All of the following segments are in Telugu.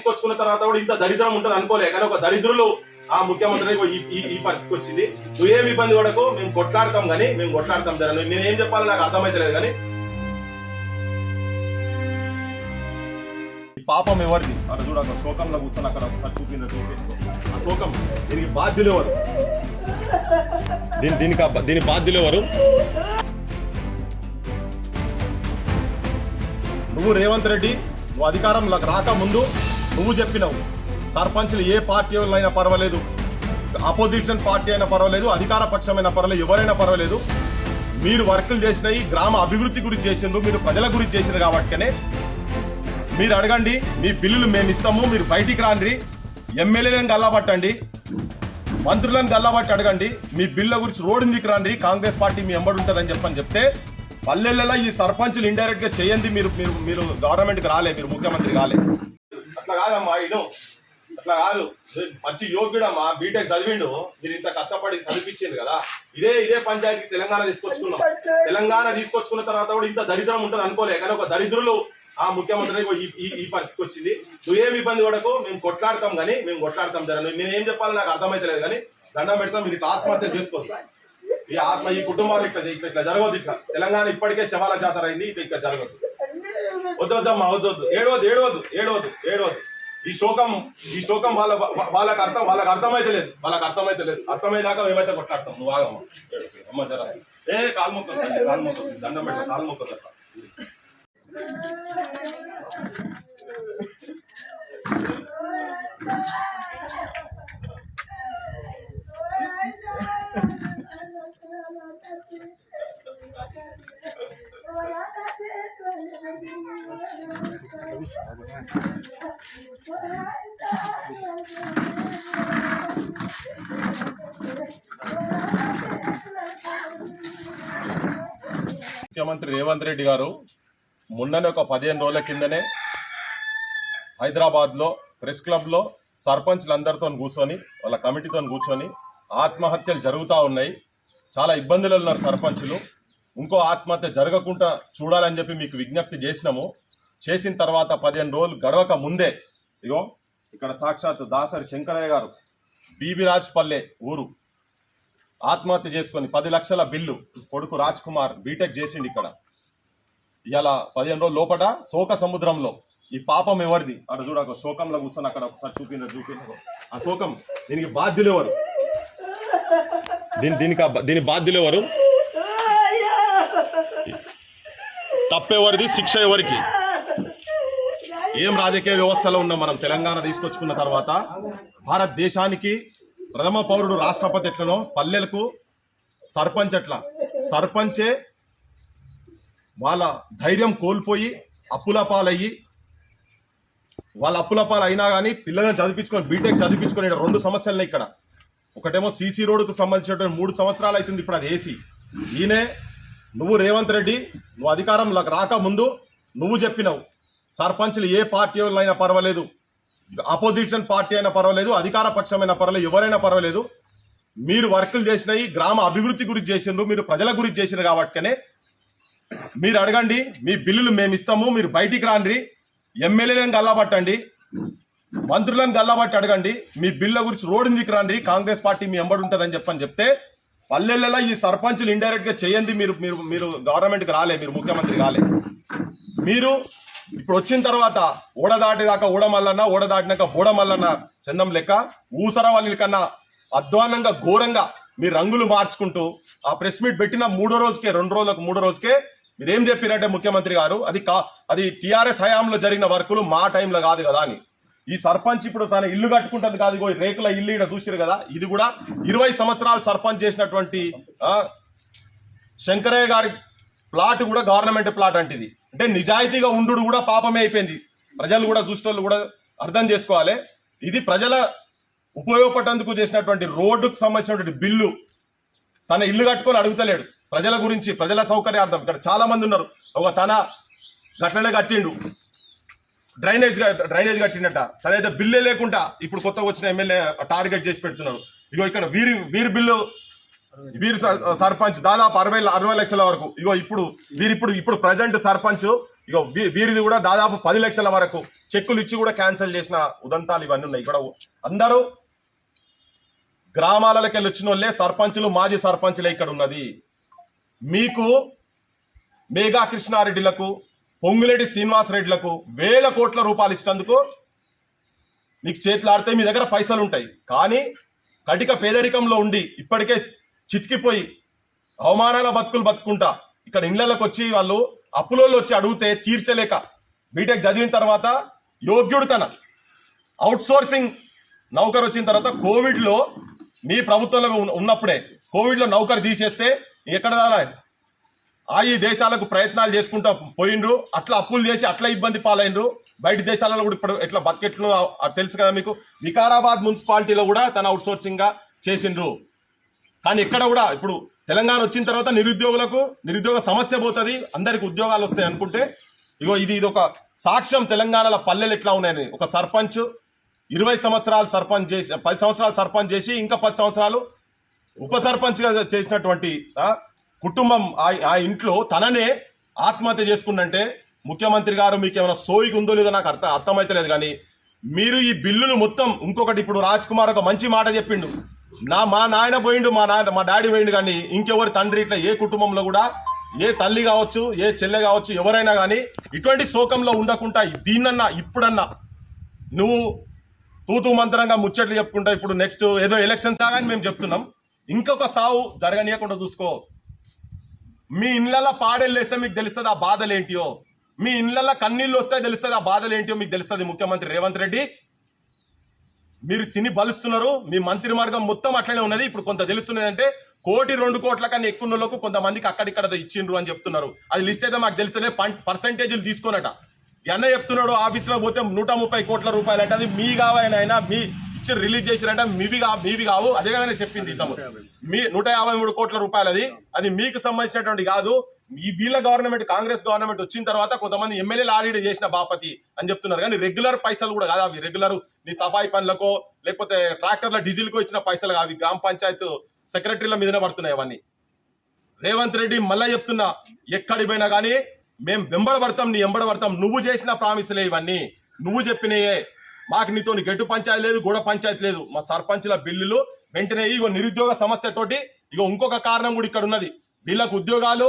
తీసుకొచ్చుకున్న తర్వాత కూడా ఇంత దరిద్రం ఉంటుంది అనుకోలే. కానీ ఒక దరిద్రులు ఆ ముఖ్యమంత్రి ఈ- ఈ- పరిస్థితికి వచ్చింది. నువ్వేం ఇబ్బంది పడకు మేము కొట్లాడతాం కానీ మేము కొట్లాడతాం జర. నేను ఏం చెప్పాలో నాకు అర్థమైతలేదు కానీ ఈ పాపం ఎవరిది? అక్కడ చూడ అక్కడ శోకంలో కూర్చొని అక్కడ ఒకసారి చూపింది చూపి ఆ శోకం దీనికి బాధ్యులు ఎవరు? దీని దీనికి దీని బాధ్యులు ఎవరు? నువ్వు రేవంత్ రెడ్డి నువ్వు అధికారంలోకి రాక ముందు నువ్వు చెప్పినావు. సర్పంచ్లు ఏ పార్టీ అయినా పర్వాలేదు. అపోజిషన్ పార్టీ అయినా పర్వాలేదు అధికార పక్షమైనా పర్వాలేదు ఎవరైనా పర్వాలేదు. మీరు వర్కులు చేసినవి గ్రామ అభివృద్ధి గురించి చేసిండ్రు మీరు ప్రజల గురించి చేసినారు కాబట్టినే మీరు అడగండి మీ బిల్లులు మేము ఇస్తాము మీరు బయటికి రాండి ఎమ్మెల్యేలను గల్లబట్టండి మంత్రులను గల్లబట్టి అడగండి మీ బిల్ల గురించి రోడ్డు మీకు రండి కాంగ్రెస్ పార్టీ మీ ఎంబడి ఉంటుందని చెప్పని చెప్తే పల్లెలలో ఈ సర్పంచులు ఇండైరెక్ట్గా చేయండి మీరు మీరు మీరు గవర్నమెంట్కి రాలే మీరు ముఖ్యమంత్రి రాలే అట్లా కాదమ్మా ఇను. అట్లా కాదు. మంచి యోగ్యుడమ్మా బీటెక్ చదివిండు. మీరు ఇంత కష్టపడి చదివించింది కదా. ఇదే ఇదే పంచాయతీకి తెలంగాణ తీసుకొచ్చుకున్నాం. తెలంగాణ తీసుకొచ్చుకున్న తర్వాత కూడా ఇంత దరిద్రం ఉంటుంది అనుకోలే. కానీ ఒక దరిద్రులు ఆ ముఖ్యమంత్రి ఈ- ఈ- ఈ పరిస్థితికి వచ్చింది. నువ్వేం ఇబ్బంది పడకు మేము కొట్లాడతాం కానీ మేము కొట్లాడతాం జర. నేను ఏం చెప్పాలో నాకు అర్థమైతలేదు కానీ దండం పెడతాం మీరు ఇట్లా ఆత్మహత్య చేసుకోవచ్చు ఈ ఆత్మ ఈ కుటుంబాలు ఇట్లా ఇట్లా ఇట్లా జరగదు ఇట్లా. తెలంగాణ ఇప్పటికే శవాల జాతర అయింది ఇట్లా ఇట్లా జరగదు వద్దు వద్దమ్మా వద్దు వద్దు ఏడవద్దు ఏడవద్దు ఏడవద్దు ఏడవద్దు. ఈ శోకం ఈ శోకం వాళ్ళ వాళ్ళకి అర్థం వాళ్ళకి అర్థమైతే లేదు. వాళ్ళకి అర్థమైతే లేదు. అర్థమయ్యేదాకా మేమైతే కొట్లాడతాం. నువ్వు ఆగమ్మా. అమ్మ జర. ఏ కాలు మొక్కదు కాలు మొక్కదు దండం పెట్ట కాలు మొక్కదు అట్లా ముఖ్యమంత్రి రేవంత్ రెడ్డి గారు మొన్ననే ఒక పదిహేను రోజుల కిందనే హైదరాబాద్లో ప్రెస్ క్లబ్లో సర్పంచ్లందరితో కూర్చొని వాళ్ళ కమిటీతో కూర్చొని ఆత్మహత్యలు జరుగుతూ ఉన్నాయి. చాలా ఇబ్బందులు ఉన్నారు సర్పంచులు. ఇంకో ఆత్మహత్య జరగకుండా చూడాలని చెప్పి మీకు విజ్ఞప్తి చేసినాము. చేసిన తర్వాత పదిహేను రోజులు గడవక ముందే ఇగో ఇక్కడ సాక్షాత్ దాసరి శంకరయ్య గారు బీబీరాజ్పల్లె ఊరు ఆత్మహత్య చేసుకొని పది లక్షల బిల్లు కొడుకు రాజ్ కుమార్ బీటెక్ చేసిండు ఇక్కడ. ఇలా పదిహేను రోజులు లోపల శోక సముద్రంలో. ఈ పాపం ఎవరిది? అక్కడ చూడక శోకంలో కూర్చొని అక్కడ ఒకసారి చూపింది చూపింది ఆ శోకం దీనికి బాధ్యులు ఎవరు? దీని దీనికి దీని బాధ్యులు ఎవరు? తప్పెవరిది శిక్ష ఎవరికి? ఏం రాజకీయ వ్యవస్థలో ఉన్నాం మనం? తెలంగాణ తీసుకొచ్చుకున్న తర్వాత భారతదేశానికి ప్రథమ పౌరుడు రాష్ట్రపతి ఎట్లనో? పల్లెలకు సర్పంచ్ ఎట్లా? సర్పంచే వాళ్ళ ధైర్యం కోల్పోయి అప్పుల పాలయ్యి వాళ్ళ అప్పుల పాలు అయినా కానీ పిల్లలను చదివించుకొని బీటెక్ చదివించుకొని రెండు సమస్యలు ఇక్కడ. ఒకటేమో సీసీ రోడ్డుకు సంబంధించినటువంటి మూడు సంవత్సరాలు అవుతుంది ఇప్పుడు అది ఏసీ ఈయనే నువ్వు రేవంత్ రెడ్డి నువ్వు అధికారంలోకి రాకముందు నువ్వు చెప్పినావు. సర్పంచ్లు ఏ పార్టీ అయినా పర్వాలేదు. అపోజిషన్ పార్టీ అయినా పర్వాలేదు అధికార పక్షమైనా పర్వాలేదు ఎవరైనా పర్వాలేదు. మీరు వర్కులు చేసినవి గ్రామ అభివృద్ధి గురించి చేసిండ్రు మీరు ప్రజల గురించి చేసినారు కాబట్టినే మీరు అడగండి మీ బిల్లులు మేము ఇస్తాము మీరు బయటికి రాండి ఎమ్మెల్యేలను గల్లబట్టండి మంత్రులను గల్లబట్టి అడగండి మీ బిల్ల గురించి రోడ్డు మీకు రండి కాంగ్రెస్ పార్టీ మీ ఎంబడి ఉంటుందని చెప్పని చెప్తే పల్లెలలో ఈ సర్పంచులు ఇండైరెక్ట్గా చేయండి మీరు మీరు మీరు గవర్నమెంట్కి రాలే మీరు ముఖ్యమంత్రి రాలే మీరు ఇప్పుడు వచ్చిన తర్వాత ఓడ దాటిదాకా ఓడమల్లన్న ఓడ దాటినాక బోడమల్లన్న చందం లెక్క ఊసర వాళ్ళకన్నా అధ్వానంగా ఘోరంగా మీ రంగులు మార్చుకుంటూ ఆ ప్రెస్ మీట్ పెట్టిన మూడో రోజుకే రెండు రోజులకు మూడో రోజుకే మీరేం చెప్పినట్టే ముఖ్యమంత్రి గారు అది కా అది టీఆర్ఎస్ హయాంలో జరిగిన వర్కులు మా టైంలో కాదు కదా అని. ఈ సర్పంచ్ ఇప్పుడు తన ఇల్లు కట్టుకుంటుంది కాదు ఇగో రేకుల ఇల్లు ఇక్కడ చూసారు కదా ఇది కూడా ఇరవై సంవత్సరాలు సర్పంచ్ చేసినటువంటి శంకరయ్య గారి ప్లాట్ కూడా గవర్నమెంట్ ప్లాట్ అంటిది. అంటే నిజాయితీగా ఉండు కూడా పాపమే అయిపోయింది. ప్రజలు కూడా చూసేటోళ్ళు కూడా అర్థం చేసుకోవాలి. ఇది ప్రజల ఉపయోగపడేందుకు చేసినటువంటి రోడ్డుకు సంబంధించినటువంటి బిల్లు. తన ఇల్లు కట్టుకొని అడుగుతలేడు. ప్రజల గురించి ప్రజల సౌకర్యార్థం. ఇక్కడ చాలా మంది ఉన్నారు. ఒక తన గట్లనే కట్టిండు. డ్రైనేజ్ డ్రైనేజ్ కట్టినట్ట తనైతే బిల్లే లేకుండా ఇప్పుడు కొత్తగా వచ్చిన ఎమ్మెల్యే టార్గెట్ చేసి పెడుతున్నారు. ఇగో ఇక్కడ వీరి వీరి బిల్లు వీరి స- సర్పంచ్ దాదాపు అరవై అరవై లక్షల వరకు. ఇగో ఇప్పుడు వీరి ఇప్పుడు ఇప్పుడు ప్రజెంట్ సర్పంచ్ ఇగో వీ- వీరిది కూడా దాదాపు పది లక్షల వరకు చెక్కులు ఇచ్చి కూడా క్యాన్సిల్ చేసిన ఉదంతాలు ఇవన్నీ ఉన్నాయి. ఇక్కడ అందరూ గ్రామాలకి వెళ్ళి వచ్చిన వాళ్ళే సర్పంచులు మాజీ సర్పంచులే ఇక్కడ ఉన్నది. మీకు మేఘా కృష్ణారెడ్డిలకు పొంగులేటి శ్రీనివాసరెడ్డిలకు వేల కోట్ల రూపాయలు ఇచ్చినందుకు మీకు చేతులాడితే మీ దగ్గర పైసలు ఉంటాయి. కానీ కటిక పేదరికంలో ఉండి ఇప్పటికే చితికిపోయి అవమానాల బతుకులు బతుకుంటా ఇక్కడ ఇళ్ళలోకి వచ్చి వాళ్ళు అప్పులోళ్ళు వచ్చి అడిగితే తీర్చలేక బీటెక్ చదివిన తర్వాత యోగ్యుడు తన అవుట్ సోర్సింగ్ నౌకర్ వచ్చిన తర్వాత కోవిడ్లో మీ ప్రభుత్వంలో ఉన్న- ఉన్నప్పుడే కోవిడ్లో నౌకర్ తీసేస్తే ఎక్కడ దాలా ఆ ఈ దేశాలకు ప్రయత్నాలు చేసుకుంటూ పోయిండ్రు. అట్లా అప్పులు చేసి అట్లా ఇబ్బంది పాలైనరు బయట దేశాలలో కూడా ఇప్పుడు ఎట్లా బతికెట్లు తెలుసు కదా మీకు. వికారాబాద్ మున్సిపాలిటీలో కూడా తన అవుట్ సోర్సింగ్గా చేసిండ్రు. కానీ ఎక్కడ కూడా ఇప్పుడు తెలంగాణ వచ్చిన తర్వాత నిరుద్యోగులకు నిరుద్యోగ సమస్య పోతుంది. అందరికి ఉద్యోగాలు వస్తాయి అనుకుంటే ఇగో ఇది ఇది ఒక సాక్ష్యం తెలంగాణలో పల్లెలు ఎట్లా ఉన్నాయని. ఒక సర్పంచ్ ఇరవై సంవత్సరాలు సర్పంచ్ చేసి పది సంవత్సరాలు సర్పంచ్ చేసి ఇంకా పది సంవత్సరాలు ఉప సర్పంచ్గా చేసినటువంటి కుటుంబం ఆ- ఆ ఇంట్లో తననే ఆత్మహత్య చేసుకుందంటే ముఖ్యమంత్రి గారు మీకు ఏమైనా సోయికి ఉందో లేదో నాకు అర్థం అర్థమైతలేదు కానీ మీరు ఈ బిల్లును మొత్తం ఇంకొకటి ఇప్పుడు రాజ్ కుమార్ ఒక మంచి మాట చెప్పిండు. నా మా నాయన పోయిండు మా నాయన మా డాడీ పోయిండు కానీ ఇంకెవరి తండ్రి ఇట్లా ఏ కుటుంబంలో కూడా ఏ తల్లి కావచ్చు ఏ చెల్లె కావచ్చు ఎవరైనా కానీ ఇటువంటి శోకంలో ఉండకుండా దీన్నన్నా ఇప్పుడన్నా నువ్వు తూతూ మంత్రంగా ముచ్చట్లు చెప్పుకుంటా ఇప్పుడు నెక్స్ట్ ఏదో ఎలక్షన్స్ లాగానే మేము చెప్తున్నాం. ఇంకొక సావు జరగనీయకుండా చూసుకో. మీ ఇండ్లలో పాడేళ్ళు మీకు తెలుస్తుంది ఆ బాధలు ఏంటియో మీ ఇండ్లలో కన్నీళ్ళు వస్తే తెలుస్తుంది ఆ బాధలు ఏంటియో మీకు తెలుస్తుంది ముఖ్యమంత్రి రేవంత్ రెడ్డి? మీరు తిని బలుస్తున్నారు మీ మంత్రి మార్గం మొత్తం అట్లనే ఉన్నది ఇప్పుడు కొంత తెలుస్తున్నది అంటే కోటి రెండు కోట్ల కన్నా ఎక్కువ ఉన్న కొంతమందికి అక్కడిక్కడ ఇచ్చిండ్రు అని చెప్తున్నారు. అది లిస్ట్ అయితే మాకు తెలిసే పర్సంటేజీలు తీసుకోనట. ఎన్న చెప్తున్నాడు ఆఫీస్లో పోతే నూట ముప్పై కోట్ల రూపాయలు అంటే అది మీ కావాలైనా మీ ఇచ్చి రిలీజ్ చేసిరంటే మీవి మీవి కావు. అదే విధంగా చెప్పింది ఇతను మీ నూట యాభై మూడు కోట్ల రూపాయలు అది. అది మీకు సంబంధించినటువంటి కాదు. ఈ వీళ్ళ గవర్నమెంట్ కాంగ్రెస్ గవర్నమెంట్ వచ్చిన తర్వాత కొంతమంది ఎమ్మెల్యేలు ఆడి చేసిన బాపతి అని చెప్తున్నారు. కానీ రెగ్యులర్ పైసలు కూడా కాదు అవి. రెగ్యులర్ నీ సఫాయి పనులకో లేకపోతే ట్రాక్టర్ల డీజిల్కో ఇచ్చిన పైసలు కావు. గ్రామ పంచాయత్ సెక్రటరీల మీదనే పడుతున్నాయి అవన్నీ. రేవంత్ రెడ్డి మళ్ళా చెప్తున్నా ఎక్కడి పోయినా కానీ మేము వెంబడబడతాం నీ వెంబడబడతాం. నువ్వు చేసిన ప్రామిసులే ఇవన్నీ. నువ్వు చెప్పినయే. మాకు నీతో గట్టు పంచాయతీ లేదు గూడ పంచాయతీ లేదు. మా సర్పంచుల బిల్లులు వెంటనే ఇగో నిరుద్యోగ సమస్యతోటి ఇగో ఇంకొక కారణం కూడా ఇక్కడ ఉన్నది. వీళ్ళకు ఉద్యోగాలు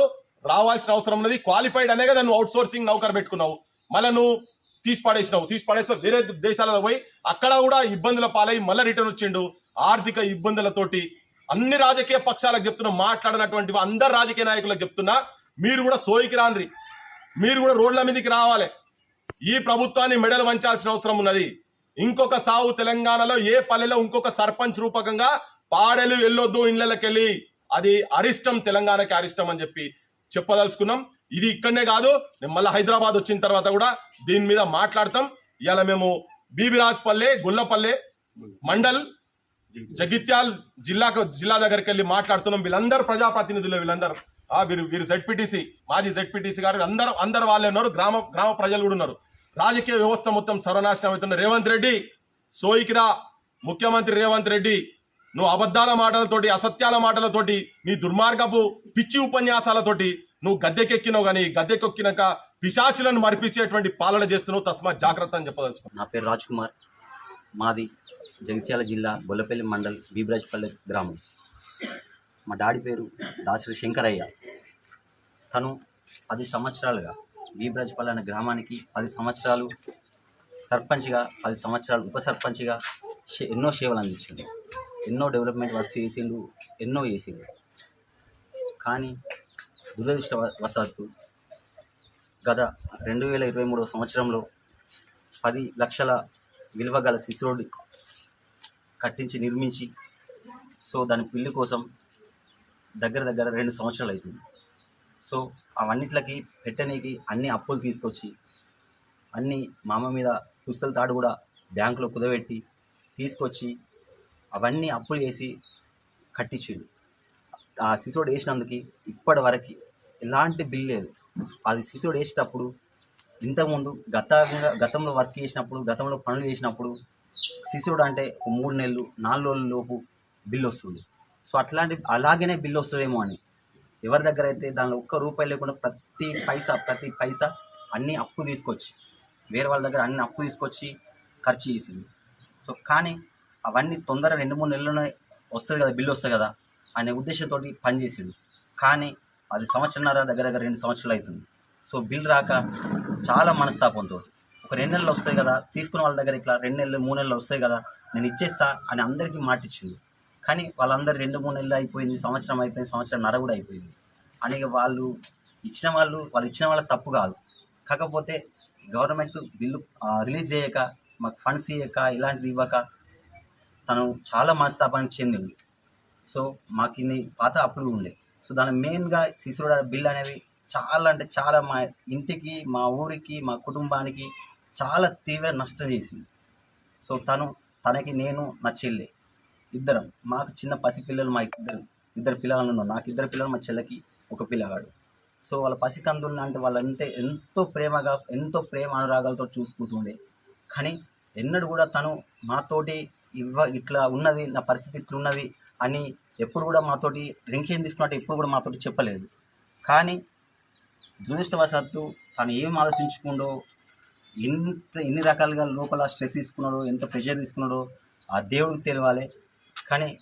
రావాల్సిన అవసరం ఉన్నది. క్వాలిఫైడ్ అనే కదా నువ్వు అవుట్ సోర్సింగ్ నౌకర్ పెట్టుకున్నావు. మళ్ళీ నువ్వు తీసి పడేసినావు. తీసి పడేసి వేరే దేశాలలో పోయి అక్కడ కూడా ఇబ్బందుల పాలై మళ్ళీ రిటర్న్ వచ్చిండు. ఆర్థిక ఇబ్బందులతోటి అన్ని రాజకీయ పక్షాలకు చెప్తున్నా మాట్లాడినటువంటి అందరు రాజకీయ నాయకులకు చెప్తున్నా మీరు కూడా సోయికి రాన్రి మీరు కూడా రోడ్ల మీదకి రావాలి. ఈ ప్రభుత్వాన్ని మెడలు వంచాల్సిన అవసరం ఉన్నది. ఇంకొక సావు తెలంగాణలో ఏ పల్లెలో ఇంకొక సర్పంచ్ రూపకంగా పాడెలు వెళ్ళొద్దు ఇళ్ళకెళ్ళి అది అరిష్టం తెలంగాణకి అరిష్టం అని చెప్పి చెప్పదలుచుకున్నాం. ఇది ఇక్కడనే కాదు నేను మళ్ళీ హైదరాబాద్ వచ్చిన తర్వాత కూడా దీని మీద మాట్లాడతాం. ఇవాళ మేము బీబిరాజ్పల్లె గుల్లపల్లె మండల్ జగిత్యాల్ జిల్లాకు జిల్లా దగ్గరికి వెళ్ళి మాట్లాడుతున్నాం. వీళ్ళందరూ ప్రజాప్రతినిధులు వీళ్ళందరూ. వీరు వీరు జెడ్పీటీసీ మాజీ జెడ్పీటీసీ గారు అందరూ అందరు వాళ్ళే ఉన్నారు. గ్రామ గ్రామ ప్రజలు కూడా ఉన్నారు. రాజకీయ వ్యవస్థ మొత్తం సర్వనాశనం అవుతున్న రేవంత్ రెడ్డి సోయికిరా ముఖ్యమంత్రి రేవంత్ రెడ్డి నువ్వు అబద్ధాల మాటలతోటి అసత్యాల మాటలతోటి నీ దుర్మార్గపు పిచ్చి ఉపన్యాసాలతోటి నువ్వు గద్దెకెక్కినావు కానీ గద్దెకెక్కినాక పిశాచులను మరిపించేటువంటి పాలన చేస్తున్నావు. తస్మాత్ జాగ్రత్త అని చెప్పదలుచుకో నా పేరు రాజ్ కుమార్. మాది జగిత్యాల జిల్లా బొల్లపల్లి మండల్ బీబ్రాజ్పల్లి గ్రామం. మా డాడీ పేరు దాసరి శంకరయ్య. తను పది సంవత్సరాలుగా బీబ్రాజ్పల్లి అనే గ్రామానికి పది సంవత్సరాలు సర్పంచ్గా పది సంవత్సరాలు ఉప సర్పంచ్గా ఎన్నో సేవలు అందించిండు. ఎన్నో డెవలప్మెంట్ వర్క్స్ చేసిండు ఎన్నో చేసిండు. కానీ దురదృష్టవశాత్తు గత రెండు వేల ఇరవై మూడవ సంవత్సరంలో పది లక్షల విలువ గల సిసి రోడ్డు కట్టించి నిర్మించి సో దాని పిల్లి కోసం దగ్గర దగ్గర రెండు సంవత్సరాలు అవుతుంది. సో అవన్నిట్లకి పెట్టనీకి అన్ని అప్పులు తీసుకొచ్చి అన్ని మామ మీద పుస్తల తాడు కూడా బ్యాంకులో కుదబెట్టి తీసుకొచ్చి అవన్నీ అప్పులు చేసి కట్టించిండు. ఆ శిశువుడు వేసినందుకు ఇప్పటి వరకు ఎలాంటి బిల్ లేదు. అది శిశువుడు వేసేటప్పుడు ఇంతకుముందు గతంగా గతంలో వర్క్ చేసినప్పుడు గతంలో పనులు చేసినప్పుడు శిశువుడు అంటే ఒక మూడు నెలలు నాలుగు రోజుల లోపు బిల్ వస్తుంది. సో అట్లాంటి అలాగనే బిల్ వస్తుందేమో అని. ఎవరి దగ్గర అయితే దానిలో ఒక్క రూపాయి లేకుండా ప్రతి పైసా ప్రతి పైసా అన్నీ అప్పు తీసుకొచ్చి వేరే వాళ్ళ దగ్గర అన్ని అప్పు తీసుకొచ్చి ఖర్చు చేసింది. సో కానీ అవన్నీ తొందర రెండు మూడు నెలల్లోనే వస్తుంది కదా బిల్లు వస్తుంది కదా అనే ఉద్దేశంతో పనిచేసిండు కానీ అది సంవత్సరంన్నర దగ్గర దగ్గర రెండు సంవత్సరాలు అవుతుంది సో బిల్ రాక చాలా మనస్తాపంతో ఒక రెండు నెలలు వస్తాయి కదా తీసుకున్న వాళ్ళ దగ్గర ఇట్లా రెండు నెలలు మూడు నెలలు వస్తాయి కదా నేను ఇచ్చేస్తా అని అందరికీ మాటిచ్చింది కానీ వాళ్ళందరూ రెండు మూడు నెలలు అయిపోయింది సంవత్సరం అయిపోయింది సంవత్సరం నర కూడా అయిపోయింది. అని వాళ్ళు ఇచ్చిన వాళ్ళు వాళ్ళు ఇచ్చిన వాళ్ళ తప్పు కాదు. కాకపోతే గవర్నమెంట్ బిల్లు రిలీజ్ చేయక మాకు ఫండ్స్ ఇవ్వక ఇలాంటివి ఇవ్వక తను చాలా మనస్తాపానికి చెందింది. సో మాకు ఇన్ని పాత అప్పులు ఉండే. సో దాని మెయిన్గా శిశువుడ బిల్ అనేది చాలా అంటే చాలా మా ఇంటికి మా ఊరికి మా కుటుంబానికి చాలా తీవ్ర నష్టం చేసింది. సో తను తనకి నేను నా చెల్లె. ఇద్దరం. మాకు చిన్న పసిపిల్లలు మా ఇద్దరు ఇద్దరు పిల్లలు ఉన్నారు. నాకు ఇద్దరు పిల్లలు మా చెల్లెకి ఒక పిల్లగాడు. సో వాళ్ళ పసికందులు అంటే వాళ్ళంటే ఎంతో ప్రేమగా ఎంతో ప్రేమ అనురాగాలతో చూసుకుంటుండే కానీ ఎన్నడూ కూడా తను మాతోటి ఇవ్వ ఇట్లా ఉన్నది నా పరిస్థితి ఇట్లున్నది అని ఎప్పుడు కూడా మాతోటి రింకేం తీసుకున్నట్టు ఎప్పుడు కూడా మాతోటి చెప్పలేదు. కానీ దురదృష్టవశాత్తు తను ఏం ఆలోచించుకుండో ఎంత ఎన్ని రకాలుగా లోపల స్ట్రెస్ తీసుకున్నాడో ఎంత ప్రెషర్ తీసుకున్నాడో ఆ దేవుడికి తెలియాలి. కానీ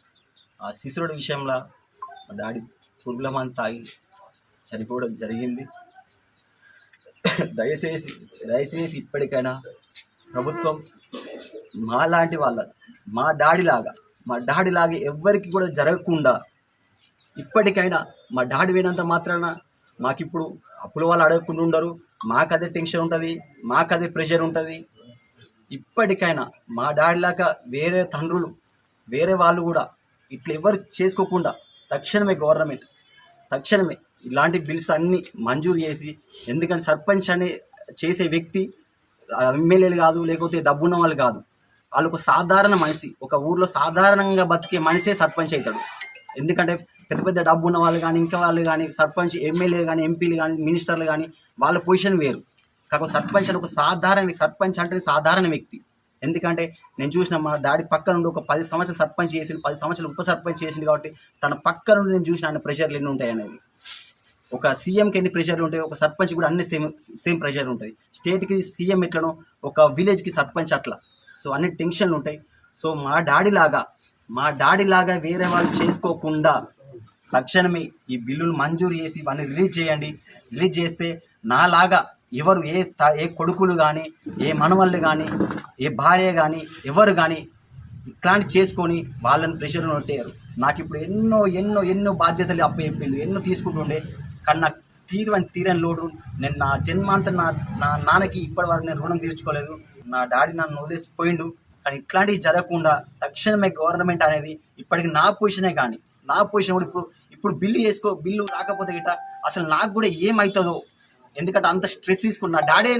ఆ శిశువుడి విషయంలో మా డాడీ పురుగులమని తాగి చనిపోవడం జరిగింది. దయచేసి దయచేసి ఇప్పటికైనా ప్రభుత్వం మాలాంటి వాళ్ళ మా డాడీ లాగా మా డాడీ లాగా ఎవ్వరికి కూడా జరగకుండా ఇప్పటికైనా మా డాడీ పోయినంత మాత్రాన మాకిప్పుడు అప్పుల వాళ్ళు అడగకుండా ఉండరు. మాకు టెన్షన్ ఉంటుంది మాకు ప్రెషర్ ఉంటుంది. ఇప్పటికైనా మా డాడీలాగా వేరే తండ్రులు వేరే వాళ్ళు కూడా ఇట్లా ఎవరు చేసుకోకుండా తక్షణమే గవర్నమెంట్ తక్షణమే ఇలాంటి బిల్స్ అన్నీ మంజూరు చేసి ఎందుకంటే సర్పంచ్ అనే చేసే వ్యక్తి ఎమ్మెల్యేలు కాదు లేకపోతే డబ్బున్న వాళ్ళు కాదు. వాళ్ళు ఒక సాధారణ మనిషి ఒక ఊర్లో సాధారణంగా బతికే మనిషే సర్పంచ్ అవుతాడు ఎందుకంటే పెద్ద పెద్ద డబ్బు ఉన్న వాళ్ళు కానీ ఇంకా వాళ్ళు కానీ సర్పంచ్ ఎమ్మెల్యేలు కానీ ఎంపీలు కానీ మినిస్టర్లు కానీ వాళ్ళ పొజిషన్ వేరు. కాకపోతే సర్పంచ్ అని ఒక సాధారణ సర్పంచ్ అంటే సాధారణ వ్యక్తి. ఎందుకంటే నేను చూసిన మా డాడీ పక్క నుండి ఒక పది సంవత్సరాలు సర్పంచ్ చేసిండు పది సంవత్సరాలు ఉప సర్పంచ్ చేసిండు కాబట్టి తన పక్క నుండి నేను చూసిన ఆయన ప్రెషర్లు ఎన్ని ఉంటాయి అనేది. ఒక సీఎంకి ఎన్ని ప్రెషర్లు ఉంటాయి ఒక సర్పంచ్ కూడా అన్ని సేమ్ సేమ్ ప్రెషర్ ఉంటుంది స్టేట్కి సీఎం ఎట్లనో ఒక విలేజ్కి సర్పంచ్ అట్లా. సో అన్ని టెన్షన్లు ఉంటాయి. సో మా డాడీ లాగా మా డాడీ లాగా వేరే వాళ్ళు చేసుకోకుండా తక్షణమే ఈ బిల్లును మంజూరు చేసి ఇవన్నీ రిలీజ్ చేయండి. రిలీజ్ చేస్తే నాలాగా ఎవరు ఏ త- ఏ కొడుకులు కానీ ఏ మనవళ్ళు కానీ ఏ భార్య కానీ ఎవరు కానీ ఇట్లాంటి చేసుకొని వాళ్ళని ప్రెషర్లో పెట్టారు నాకు ఇప్పుడు ఎన్నో ఎన్నో ఎన్నో బాధ్యతలు అప్పచెప్పిండు ఎన్నో తీసుకుంటుండే. కానీ నాకు తీరని తీరని లోటు నేను నా జన్మాంతం నా నా నాన్నకి ఇప్పటి వరకు నేను రుణం తీర్చుకోలేదు. నా డాడీ నన్ను వదిలేసి పోయిండు కానీ ఇట్లాంటివి జరగకుండా తక్షణమే గవర్నమెంట్ అనేది ఇప్పటికి నా పొజిషనే కానీ నా పొజిషన్ కూడా ఇప్పుడు ఇప్పుడు బిల్లు చేసుకో బిల్లు రాకపోతే గిట్ట అసలు నాకు కూడా ఏమవుతుందో ఎందుకంటే అంత స్ట్రెస్ తీసుకున్న డాడీ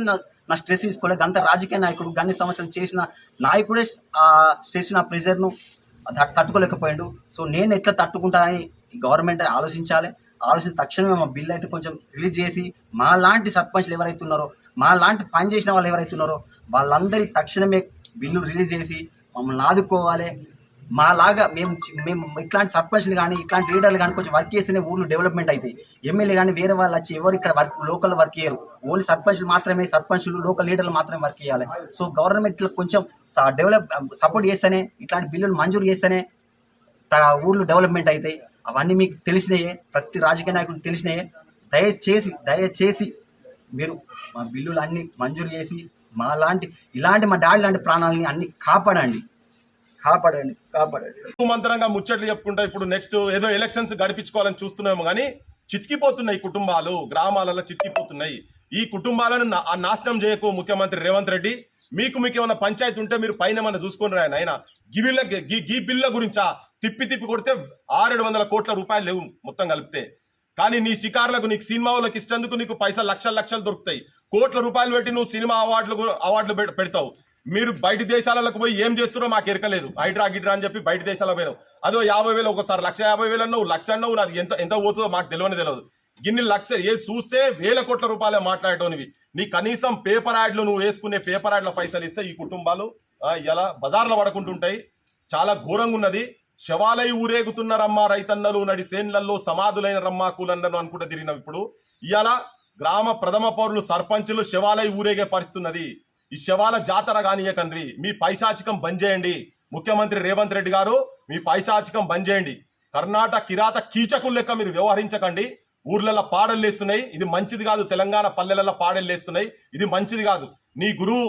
నా స్ట్రెస్ తీసుకోలేదు అంత రాజకీయ నాయకుడు గన్ని సంవత్సరాలు చేసిన నాయకుడే ఆ స్ట్రెస్ నా ప్రెజర్ను తట్టుకోలేకపోయాడు. సో నేను ఎట్లా తట్టుకుంటానని గవర్నమెంట్ ఆలోచించాలి. ఆలోచన తక్షణమే మా బిల్ అయితే కొంచెం రిలీజ్ చేసి మా లాంటి సర్పంచ్లు ఎవరైతే ఉన్నారో మా లాంటి పని చేసిన వాళ్ళు ఎవరైతే ఉన్నారో వాళ్ళందరి తక్షణమే బిల్లు రిలీజ్ చేసి మమ్మల్ని ఆదుకోవాలి. మా లాగా మేము మేము ఇట్లాంటి సర్పంచ్లు కానీ ఇట్లాంటి లీడర్లు కానీ కొంచెం వర్క్ చేస్తేనే ఊళ్ళు డెవలప్మెంట్ అవుతాయి ఎమ్మెల్యే కానీ వేరే వాళ్ళు వచ్చి ఎవరు ఇక్కడ వర్క్ లోకల్ వర్క్ చేయరు. ఓన్లీ సర్పంచ్లు మాత్రమే సర్పంచ్లు లోకల్ లీడర్లు మాత్రమే వర్క్ చేయాలి. సో గవర్నమెంట్లో కొంచెం డెవలప్ సపోర్ట్ చేస్తేనే ఇట్లాంటి బిల్లులు మంజూరు చేస్తేనే త- డెవలప్మెంట్ అవుతాయి అవన్నీ మీకు తెలిసినాయే ప్రతి రాజకీయ నాయకుడికి తెలిసినాయే. దయచేసి దయచేసి మీరు మా బిల్లులు అన్నీ మంజూరు చేసి మా లాంటి ఇలాంటి మా డాడీ లాంటి ప్రాణాలని అన్ని కాపాడండి. కాపాడండి కాపాడండి. మంతరంగా ముచ్చట్లు చెప్పుకుంటా ఇప్పుడు నెక్స్ట్ ఏదో ఎలక్షన్స్ గడిపించుకోవాలని చూస్తున్నాము కానీ చితికిపోతున్నాయి కుటుంబాలు గ్రామాలలో చితికిపోతున్నాయి. ఈ కుటుంబాలను నాశనం చేయకు ముఖ్యమంత్రి రేవంత్ రెడ్డి. మీకు మీకు ఏమైనా పంచాయతీ ఉంటే మీరు పైన ఏమైనా చూసుకొని రాయన ఆయన గీ బిల్ల గీ బిల్ల గురించా? తిప్పి తిప్పి కొడితే ఆరేడు వందల కోట్ల రూపాయలు లేవు మొత్తం కలిపితే. కానీ నీ షికారులకు నీకు సినిమా వాళ్ళకి ఇష్టందుకు నీకు పైసలు లక్షల లక్షలు దొరుకుతాయి. కోట్ల రూపాయలు పెట్టి నువ్వు సినిమా అవార్డులు అవార్డులు పె- పెడతావు. మీరు బయట దేశాలకు పోయి ఏం చేస్తున్నారో మాకు ఎరకలేదు. హైడ్రా గిడ్రా అని చెప్పి బయట దేశాలకు పోయినావు. అదో యాభై వేలు ఒకసారి లక్ష యాభై వేలు అన్నావు లక్ష అన్నావు నాది ఎంత ఎంత పోతుందో మాకు తెలియని తెలియదు. గిన్ని లక్ష ఏ చూస్తే వేల కోట్ల రూపాయలే మాట్లాడటోనివి. నీ కనీసం పేపర్ యాడ్లు నువ్వు వేసుకునే పేపర్ యాడ్ల పైసలు ఇస్తే ఈ కుటుంబాలు ఇలా బజార్లో పడుకుంటుంటాయి. చాలా ఘోరంగా ఉన్నది. శవాలై ఊరేగుతున్న రైతన్నలు నడి సేన్లల్లో సమాధులైన రమ్మాకులన్నను అనుకుంటూ తిరిగినవి ఇప్పుడు. ఇవాళ గ్రామ ప్రథమ పౌరులు సర్పంచులు శవాలై ఊరేగే పరిస్తున్నది ఈ శవాల జాతర కానియకండ్రి మీ పైశాచికం బంద్ చేయండి. ముఖ్యమంత్రి రేవంత్ రెడ్డి గారు మీ పైశాచికం బంద్ చేయండి. కర్ణాటక కిరాత కీచకుల లెక్క మీరు వ్యవహరించకండి. ఊర్లలో పాడలు లేస్తున్నాయి. ఇది మంచిది కాదు. తెలంగాణ పల్లెలలో పాడలు లేస్తున్నాయి. ఇది మంచిది కాదు. నీ గురువు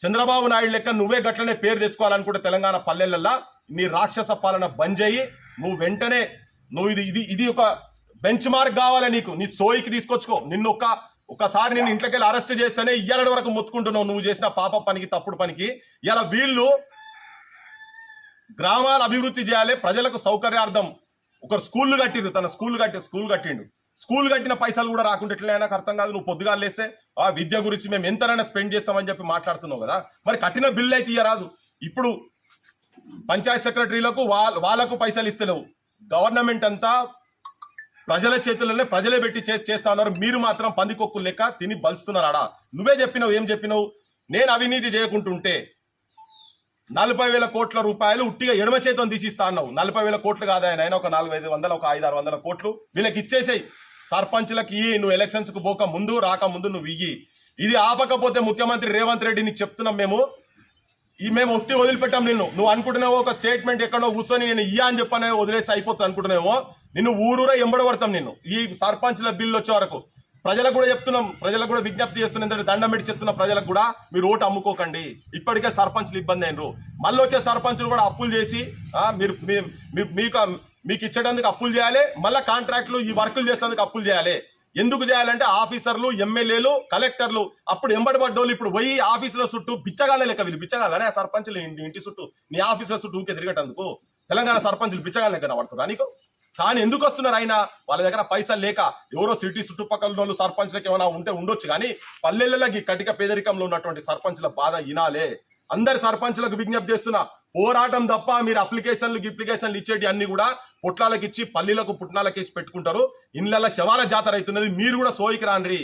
చంద్రబాబు నాయుడు లెక్క నువ్వే గట్లనే పేరు తెచ్చుకోవాలనుకుంటే తెలంగాణ పల్లెలల్లో నీ రాక్షస పాలన బంద్ చేయి. నువ్వు వెంటనే నువ్వు ఇది ఇది ఇది ఒక బెంచ్ మార్క్ కావాలి నీకు. నీ సోయికి తీసుకొచ్చుకో. నిన్ను ఒక ఒకసారి నేను ఇంట్లోకి వెళ్ళి అరెస్ట్ చేస్తేనే ఇయ్యాల వరకు మొత్తుకుంటున్నావు నువ్వు చేసిన పాప పనికి తప్పుడు పనికి. ఇలా వీళ్ళు గ్రామాలు అభివృద్ధి చేయాలి ప్రజలకు సౌకర్యార్థం. ఒకరు స్కూల్ కట్టిండు తన స్కూల్ కట్టి స్కూల్ కట్టిండు. స్కూల్ కట్టిన పైసలు కూడా రాకుండా ఎట్లా నాకు అర్థం కాదు నువ్వు పొద్దుగా లేస్తే ఆ విద్య గురించి మేము ఎంతైనా స్పెండ్ చేస్తామని చెప్పి మాట్లాడుతున్నావు కదా. మరి కట్టిన బిల్లు అయితే ఇయ్యరాదు. ఇప్పుడు పంచాయత్ సెక్రటరీలకు వాళ్ళ వాళ్ళకు పైసలు ఇస్తలేవు. గవర్నమెంట్ అంతా ప్రజల చేతుల్లోనే ప్రజలే పెట్టి చే- చేస్తా ఉన్నారు. మీరు మాత్రం పందికొక్కు లెక్క తిని బలుస్తున్నారు ఆడ. నువ్వే చెప్పినావు ఏం చెప్పినావు? నేను అవినీతి చేయకుంటుంటే నలభై వేల కోట్ల రూపాయలు ఉట్టిగా ఎడమ చేతం తీసిస్తా అన్నావు. నలభై వేల కోట్లు కాదాయన ఆయన. ఒక నాలుగు ఐదు వందల ఒక ఐదు ఆరు వందల కోట్లు వీళ్ళకి ఇచ్చేసాయి. సర్పంచ్లకు ఇయ్యి నువ్వు ఎలక్షన్స్కు పోక ముందు రాక ముందు నువ్వు ఇయ్యి. ఇది ఆపకపోతే ముఖ్యమంత్రి రేవంత్ రెడ్డి నీకు చెప్తున్నాం మేము. ఈ మేము ఒత్తి వదిలిపెట్టాం నిన్ను. నువ్వు అనుకుంటున్నావో ఒక స్టేట్మెంట్ ఎక్కడో కూర్చొని నేను ఇయ్యా అని చెప్పనే వదిలేసి అయిపోతుంది అనుకుంటున్నామో నిన్ను ఊరూరే ఎంబడబడతాం నిన్ను. ఈ సర్పంచ్ల బిల్లు వచ్చే వరకు. ప్రజలకు కూడా చెప్తున్నాం ప్రజలకు కూడా విజ్ఞప్తి చేస్తున్నాం. ఎందుకంటే దండం పెట్టి చెప్తున్న ప్రజలకు కూడా మీరు ఓటు అమ్ముకోకండి. ఇప్పటికే సర్పంచ్లు ఇబ్బంది అయినరు. మళ్ళీ వచ్చే సర్పంచ్లు కూడా అప్పులు చేసి మీరు మీ- మీకు మీకు ఇచ్చేటందుకు అప్పులు చేయాలి. మళ్ళీ కాంట్రాక్ట్లు ఈ వర్కులు చేసేందుకు అప్పులు చేయాలి. ఎందుకు చేయాలంటే ఆఫీసర్లు ఎమ్మెల్యేలు కలెక్టర్లు అప్పుడు ఎంబడబడ్డోళ్ళు ఇప్పుడు పోయి ఆఫీసుల చుట్టూ బిచ్చగాళ్ళ లెక్క వీళ్ళు. బిచ్చగాళ్ళనే ఆ సర్పంచులు ఇంటి ఇంటి చుట్టూ. నీ ఆఫీసుల చుట్టూ ఊకే తిరిగేటందుకు. తెలంగాణ సర్పంచులు బిచ్చగాళ్ళ లెక్క పడుతున్నా నీకు? కానీ ఎందుకు వస్తున్నారు ఆయన? వాళ్ళ దగ్గర పైసలు లేక ఎవరో సిటీ చుట్టుపక్కల వాళ్ళు సర్పంచ్లకు ఏమైనా ఉంటే ఉండొచ్చు కానీ పల్లెలకి కటిక పేదరికంలో ఉన్నటువంటి సర్పంచుల బాధ ఇనాలే అందరి సర్పంచ్లకు విజ్ఞప్తి చేస్తున్నా పోరాటం తప్ప మీరు అప్లికేషన్లు అప్లికేషన్లు ఇచ్చేటి అన్ని కూడా పొట్లాలకు ఇచ్చి పల్లీలకు పుట్నాలకు ఇచ్చి పెట్టుకుంటారు. ఇళ్ళ శవాల జాతర అవుతున్నది మీరు కూడా సోయికి రాండ్రి.